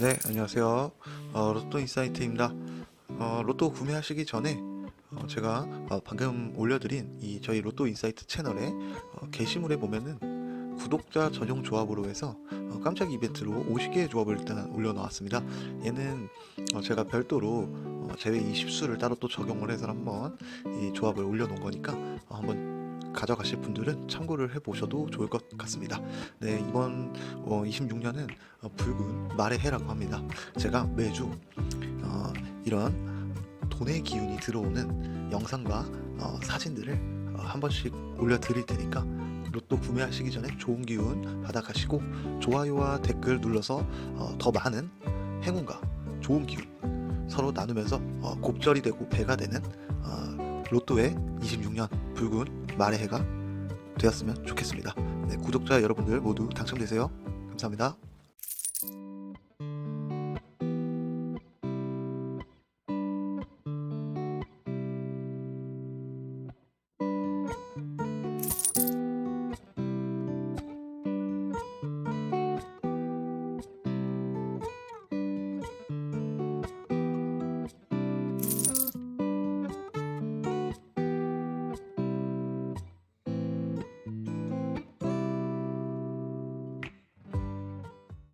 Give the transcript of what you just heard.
네, 안녕하세요. 어, 로또 인사이트입니다. 어, 로또 구매하시기 전에 어, 제가 어, 방금 올려드린 이 저희 로또 인사이트 채널에 어, 게시물에 보면은 구독자 전용 조합으로 해서 어, 깜짝 이벤트로 50개의 조합을 일단 올려놓았습니다. 얘는 어, 제가 별도로 어, 제외 20수를 따로 또 적용을 해서 한번 이 조합을 올려놓은 거니까 어, 한번 가져가실 분들은 참고를 해보셔도 좋을 것 같습니다. 네, 이번 26년은 붉은 말의 해라고 합니다. 제가 매주 어, 이런 돈의 기운이 들어오는 영상과 어, 사진들을 어, 한 번씩 올려드릴 테니까 로또 구매하시기 전에 좋은 기운 받아가시고 좋아요와 댓글 눌러서 어, 더 많은 행운과 좋은 기운 서로 나누면서 어, 곱절이 되고 배가 되는 어, 로또의 26년 붉은 말의 해가 되었으면 좋겠습니다. 네, 구독자 여러분들 모두 당첨되세요. 감사합니다.